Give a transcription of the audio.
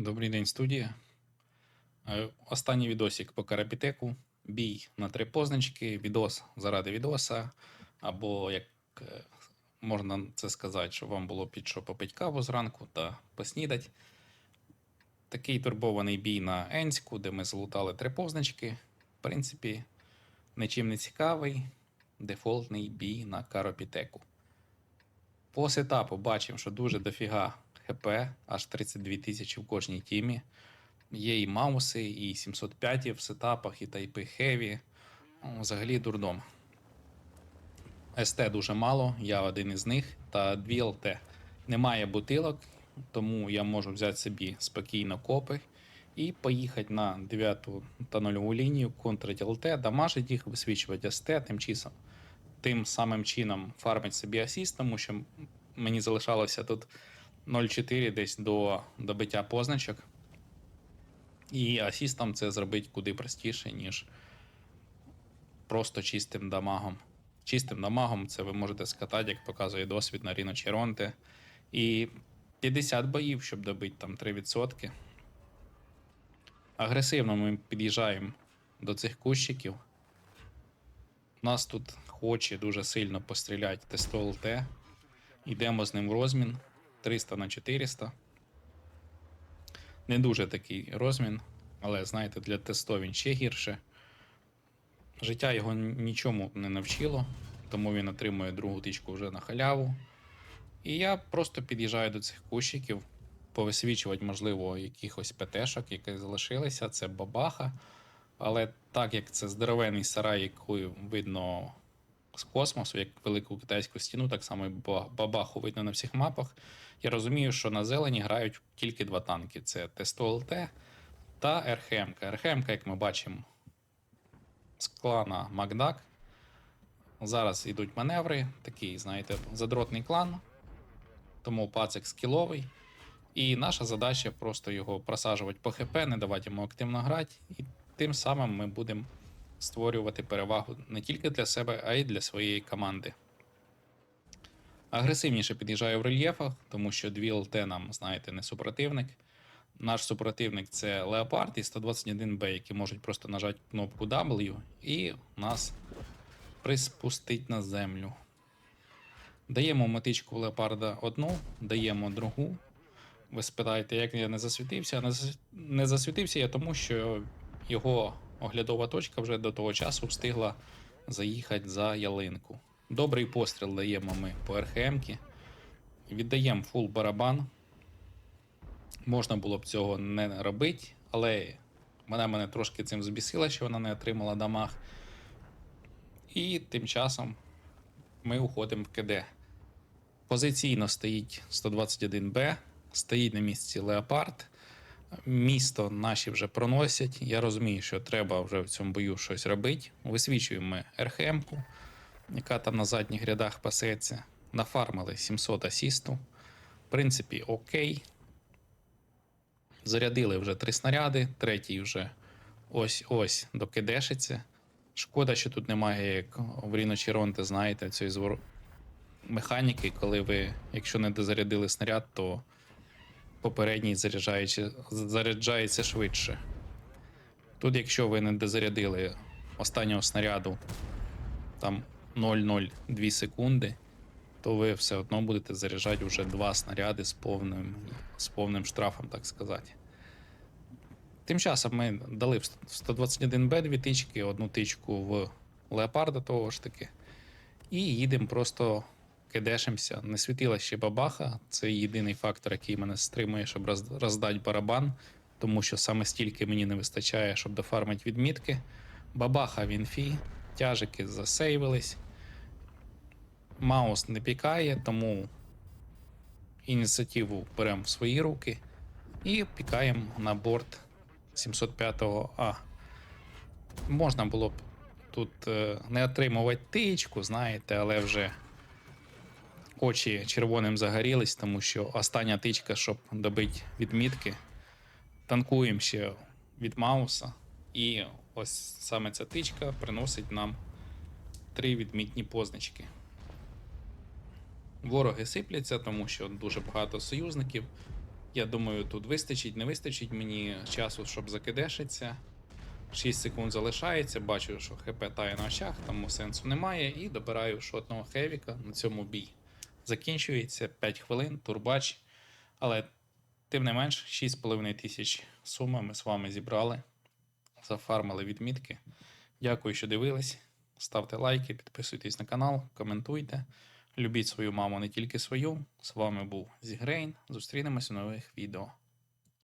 Добрий день, студія. Е, Останній відосик по Карапітеку. Бій на три позначки, відос заради відоса, або як е, можна це сказати, щоб вам було під що попити каву зранку та поснідати. Такий турбований бій на Енську, де ми залутали три позначки. В принципі, нічим не цікавий. Дефолтний бій на Карапітеку. По сетапу бачимо, що дуже дофіга ХП, аж 32 тисячі в кожній тімі. Є і мауси, і 705 в сетапах, і тайпи Heavy. Ну, Взагалі дурдом. СТ дуже мало, я один із них, та 2 ЛТ. Немає бутилок, тому я можу взяти собі спокійно копи і поїхати на 9 та 0 лінію, контрить ЛТ, дамажить їх, висвічувати СТ, тим часом тим самим чином фармить собі асіст, тому що мені залишалося тут 0,4 десь до добиття позначок. І асістом це зробити куди простіше, ніж просто чистим дамагом. Чистим дамагом це ви можете скатати, як показує досвід на Ріно Черонте. І 50 боїв, щоб добити там 3%. Агресивно ми під'їжджаємо до цих кущиків. Нас тут хоче дуже сильно постріляти тесто ЛТ. Йдемо з ним в розмін 300 на 400. Не дуже такий розмін, але знаєте, для тесту він ще гірше. Життя його нічому не навчило, тому він отримує другу тичку вже на халяву. І я просто під'їжджаю до цих кущиків, повисвічувати, можливо, якихось ПТшок, які залишилися. Це бабаха. Але так як це здоровений сарай, який видно з космосу, як велику китайську стіну, так само і бабаху видно на всіх мапах. Я розумію, що на зелені грають тільки два танки: це Т-100ЛТ та РХМ. РХМ, як ми бачимо, з клана Макдак. Зараз йдуть маневри, такий, знаєте, задротний клан. Тому пацик скіловий. І наша задача просто його просаджувати по ХП, не давати йому активно грати. І тим самим ми будемо створювати перевагу не тільки для себе, а й для своєї команди. Агресивніше під'їжджаю в рельєфах, тому що 2 ЛТ нам, знаєте, не супротивник. Наш супротивник це Леопард і 121Б, які можуть просто нажати кнопку W і нас приспустить на землю. Даємо мотичку леопарда одну, даємо другу. Ви спитаєте, як я не засвітився? Не засвітився я тому, що його оглядова точка вже до того часу встигла заїхати за ялинку. Добрий постріл даємо ми по РХМ-ки. Віддаємо фул барабан. Можна було б цього не робити, але вона мене трошки цим збісила, що вона не отримала дамаг. І тим часом ми уходимо в КД. Позиційно стоїть 121Б, стоїть на місці Леопард. Місто наші вже проносять. Я розумію, що треба вже в цьому бою щось робити. Висвічуємо РХМ-ку, яка там на задніх рядах пасеться. Нафармили 700 асісту. В принципі, окей. Зарядили вже три снаряди, третій вже ось-ось докидешиться. Шкода, що тут немає, як в Ріно Чіронте, знаєте, цієї звор... механіки, коли ви, якщо не дозарядили снаряд, то попередній заряджається, заряджається швидше. Тут, якщо ви не дозарядили останнього снаряду там 0,02 секунди, то ви все одно будете заряджати вже два снаряди з повним, з повним штрафом, так сказати. Тим часом ми дали в 121Б дві тички, одну тичку в Леопарда того ж таки. І їдемо просто кидешимося. Не світила ще бабаха. Це єдиний фактор, який мене стримує, щоб роздати барабан, тому що саме стільки мені не вистачає, щоб дофармити відмітки. Бабаха в інфі, тяжики засейвились. Маус не пікає, тому ініціативу беремо в свої руки і пікаємо на борт 705-го А. Можна було б тут е, не отримувати тичку, знаєте, але вже очі червоним загорілись, тому що остання тичка, щоб добити відмітки. Танкуємо ще від Мауса. І ось саме ця тичка приносить нам три відмітні позначки. Вороги сипляться, тому що дуже багато союзників. Я думаю, тут вистачить, не вистачить мені часу, щоб закидешиться. 6 секунд залишається, бачу, що ХП тає на очах, тому сенсу немає. І добираю шотного хевіка. На цьому бій закінчується 5 хвилин, турбач. Але тим не менш, 6,5 тисяч суми ми з вами зібрали. Зафармили відмітки. Дякую, що дивились. Ставте лайки, підписуйтесь на канал, коментуйте. Любіть свою маму, не тільки свою. З вами був Зігрейн. Зустрінемось у нових відео.